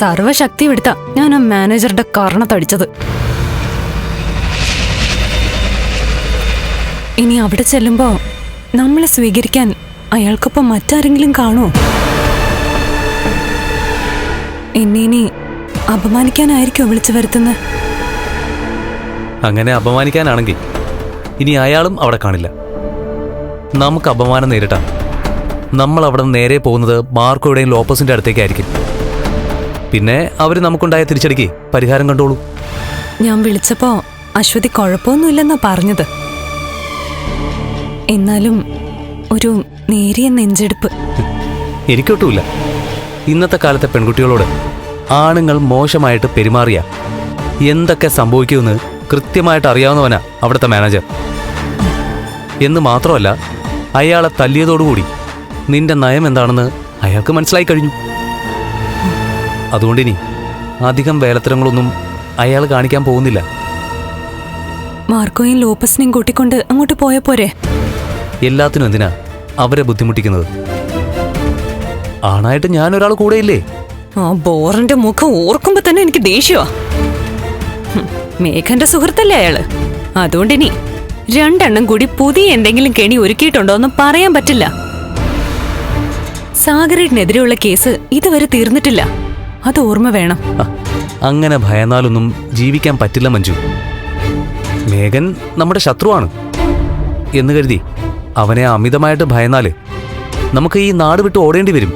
സർവശക്തി എടുത്ത ഞാൻ ആ മാനേജറുടെ കർണത്തടിച്ചത്. ഇനി അവിടെ ചെല്ലുമ്പോ നമ്മളെ സ്വീകരിക്കാൻ അയാൾക്കൊപ്പം മറ്റാരെങ്കിലും കാണുമോ എന്നെ ഇനി അപമാനിക്കാനായിരിക്കോ വിളിച്ചു വരുത്തുന്നത് അങ്ങനെ അപമാനിക്കാനാണെങ്കിൽ ഇനി അയാളും അവിടെ കാണില്ല. നമുക്ക് അപമാനം നേരിട്ടാം നമ്മൾ അവിടെ നേരെ പോകുന്നത് മാർക്കോയുടെയും ലോപ്പസിന്റെ അടുത്തേക്കായിരിക്കും. പിന്നെ അവർ നമുക്കുണ്ടായ തിരിച്ചടിക്ക് പരിഹാരം കണ്ടോളൂ. ഞാൻ വിളിച്ചപ്പോ അശ്വതി കുഴപ്പമൊന്നുമില്ലെന്നാ പറഞ്ഞത്. എന്നാലും ഒരു നേരിയ നെഞ്ചെടുപ്പ്. എനിക്കൊട്ടുമില്ല. ഇന്നത്തെ കാലത്തെ പെൺകുട്ടികളോട് ആണുങ്ങൾ മോശമായിട്ട് പെരുമാറിയ എന്തൊക്കെ സംഭവിക്കുമെന്ന് കൃത്യമായിട്ട് അറിയാവുന്നവനാ അവിടുത്തെ മാനേജർ. എന്ന് മാത്രമല്ല അയാളെ തല്ലിയതോടുകൂടി നിന്റെ നയം എന്താണെന്ന് അയാൾക്ക് മനസ്സിലായി കഴിഞ്ഞു. അതുകൊണ്ടിനി അധികം വേലത്തരങ്ങളൊന്നും അയാൾ കാണിക്കാൻ പോകുന്നില്ല. മാർക്കോയും ലോപ്പസിനെയും കൂട്ടിക്കൊണ്ട് അങ്ങോട്ട് പോയ പോരെ? എല്ലാത്തിനും എന്തിനാ അവരെ ബുദ്ധിമുട്ടിക്കുന്നത്? ആണായിട്ട് ഞാൻ ഒരാൾ കൂടെയില്ലേ? ആ ബോറിന്റെ മുഖം ഓർക്കുമ്പോ തന്നെ എനിക്ക് ദേഷ്യമാ മേഘന്റെ സുഹൃത്തല്ലേ അയാൾ? അതുകൊണ്ടിനി രണ്ടെണ്ണം കൂടി പുതിയ എന്തെങ്കിലും കെണി ഒരുക്കിയിട്ടുണ്ടോ എന്ന് പറയാൻ പറ്റില്ല. സാഗരേട്ടിനെതിരെയുള്ള കേസ് ഇതുവരെ തീർന്നിട്ടില്ല. അത് ഓർമ്മ വേണം. അങ്ങനെ ഭയന്നാലൊന്നും ജീവിക്കാൻ പറ്റില്ല മഞ്ജു. മേഘൻ നമ്മുടെ ശത്രുവാണ്. എന്ന് കരുതി അവനെ അമിതമായിട്ട് ഭയന്നാൽ നമുക്ക് ഈ നാട് വിട്ട് ഓടേണ്ടി വരും.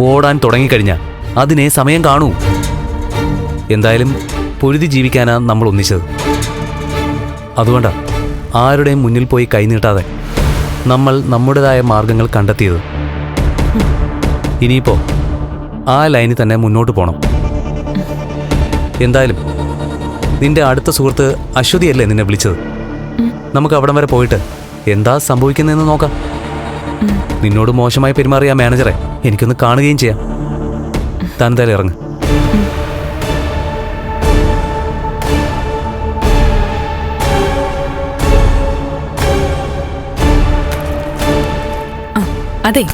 ഓടാൻ തുടങ്ങിക്കഴിഞ്ഞാൽ അതിനെ സമയം കാണൂ. എന്തായാലും പൊരുതി ജീവിക്കാനാ നമ്മൾ ഒന്നിച്ചത്. അതുകൊണ്ടാ ആരുടെയും മുന്നിൽ പോയി കൈനീട്ടാതെ നമ്മൾ നമ്മുടേതായ മാർഗങ്ങൾ കണ്ടെത്തിയത്. ഇനിയിപ്പോ ആ ലൈനിൽ തന്നെ മുന്നോട്ട് പോകണം എന്തായാലും നിന്റെ അടുത്ത സുഹൃത്ത് അശ്വതിയല്ലേ നിന്നെ വിളിച്ചത്? നമുക്ക് അവിടം വരെ പോയിട്ട് എന്താ സംഭവിക്കുന്നതെന്ന് നോക്കാം. നിന്നോട് മോശമായി പെരുമാറിയ മാനേജറെ എനിക്കൊന്ന് കാണുകയും ചെയ്യാം. താൻ ഇറങ്ങ്. അതെ.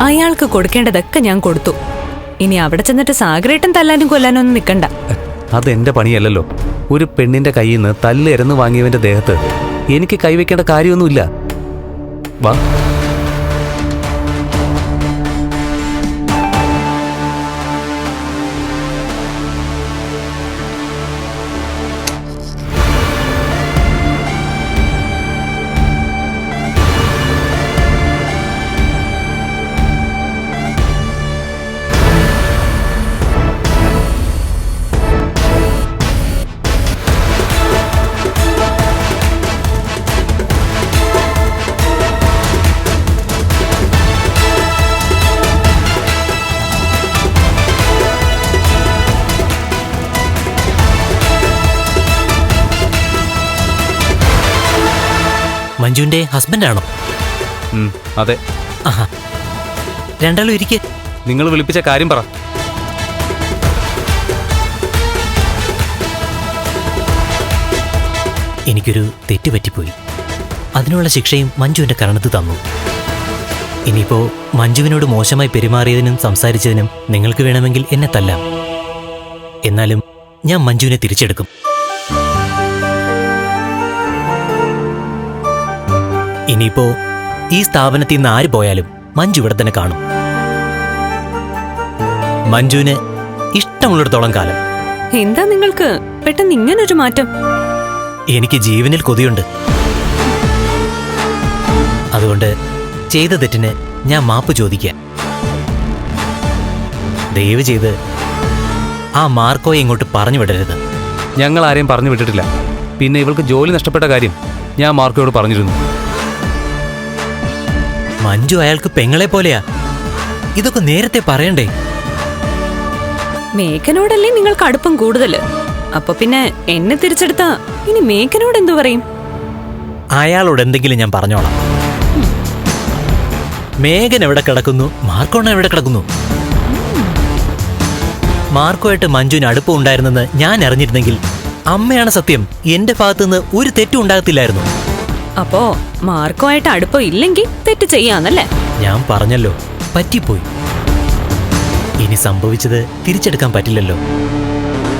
അയാൾക്ക് കൊടുക്കേണ്ടതൊക്കെ ഞാൻ കൊടുത്തു. ഇനി അവിടെ ചെന്നിട്ട് സാഗരേട്ടൻ തല്ലാനും കൊല്ലാനും ഒന്നും നിൽക്കണ്ട അതെന്റെ പണിയല്ലല്ലോ. ഒരു പെണ്ണിന്റെ കയ്യിൽ നിന്ന് തല്ല് എരന്ന് വാങ്ങിയവന്റെ ദേഹത്ത് എനിക്ക് കൈവയ്ക്കേണ്ട കാര്യമൊന്നുമില്ല. വാ. മഞ്ജുവിന്റെ ഹസ്ബൻഡാണോ? ആണോ അതെ. ആഹാ. രണ്ടാളും ഇരിക്കെ. നിങ്ങൾ വിളിപ്പിച്ച കാര്യം പറ. എനിക്കൊരു തെറ്റ് പറ്റിപ്പോയി. അതിനുള്ള ശിക്ഷയും മഞ്ജുവിന്റെ കരണത്ത് തന്നു. ഇനിയിപ്പോ മഞ്ജുവിനോട് മോശമായി പെരുമാറിയതിനും സംസാരിച്ചതിനും നിങ്ങൾക്ക് വേണമെങ്കിൽ എന്നെ തല്ലാം. എന്നാലും ഞാൻ മഞ്ജുവിനെ തിരിച്ചെടുക്കും. ഇനിയിപ്പോ ഈ സ്ഥാപനത്തിൽ നിന്ന് ആര് പോയാലും മഞ്ജു ഇവിടെ തന്നെ കാണും. മഞ്ജുവിന് ഇഷ്ടമുള്ളിടത്തോളം കാലം. എന്താ നിങ്ങൾക്ക്? പെട്ടെന്ന് ഇങ്ങനൊരു മാറ്റം? എനിക്ക് ജീവനിൽ കൊതിയുണ്ട്. അതുകൊണ്ട് ചെയ്ത തെറ്റിന് ഞാൻ മാപ്പ് ചോദിക്കാം. ദയവ് ചെയ്ത് ആ മാർക്കോയെ ഇങ്ങോട്ട് പറഞ്ഞു വിടരുത്. ഞങ്ങൾ ആരെയും പറഞ്ഞു വിട്ടിട്ടില്ല. പിന്നെ ഇവൾക്ക് ജോലി നഷ്ടപ്പെട്ട കാര്യം ഞാൻ മാർക്കോയോട് പറഞ്ഞിരുന്നു. മഞ്ജു അയാൾക്ക് പെങ്ങളെ പോലെയാ. ഇതൊക്കെ നേരത്തെ പറയണ്ടേ? മേഘനോടല്ലേ നിങ്ങൾക്ക് അടുപ്പം കൂടുതൽ? അപ്പൊ പിന്നെ എന്നെ തിരിച്ചെടുത്താ ഇനി മേഘനോട് എന്തു പറയും? അയാളോട് എന്തെങ്കിലും ഞാൻ പറഞ്ഞോളാം. മേഘൻ എവിടെ കിടക്കുന്നു? മാർക്കോണ എവിടെ കിടക്കുന്നു? മാർക്കോയായിട്ട് മഞ്ജുവിന് അടുപ്പം ഉണ്ടായിരുന്നെന്ന് ഞാൻ അറിഞ്ഞിരുന്നെങ്കിൽ അമ്മയാണ് സത്യം. എന്റെ ഭാഗത്തുനിന്ന് ഒരു തെറ്റും ഉണ്ടാകത്തില്ലായിരുന്നു. അപ്പോ മാർക്കോ ആയിട്ട് അടുപ്പം ഇല്ലെങ്കിൽ തെറ്റ് ചെയ്യാന്നല്ലേ? ഞാൻ പറഞ്ഞല്ലോ പറ്റിപ്പോയി. ഇനി സംഭവിച്ചത് തിരിച്ചെടുക്കാൻ പറ്റില്ലല്ലോ.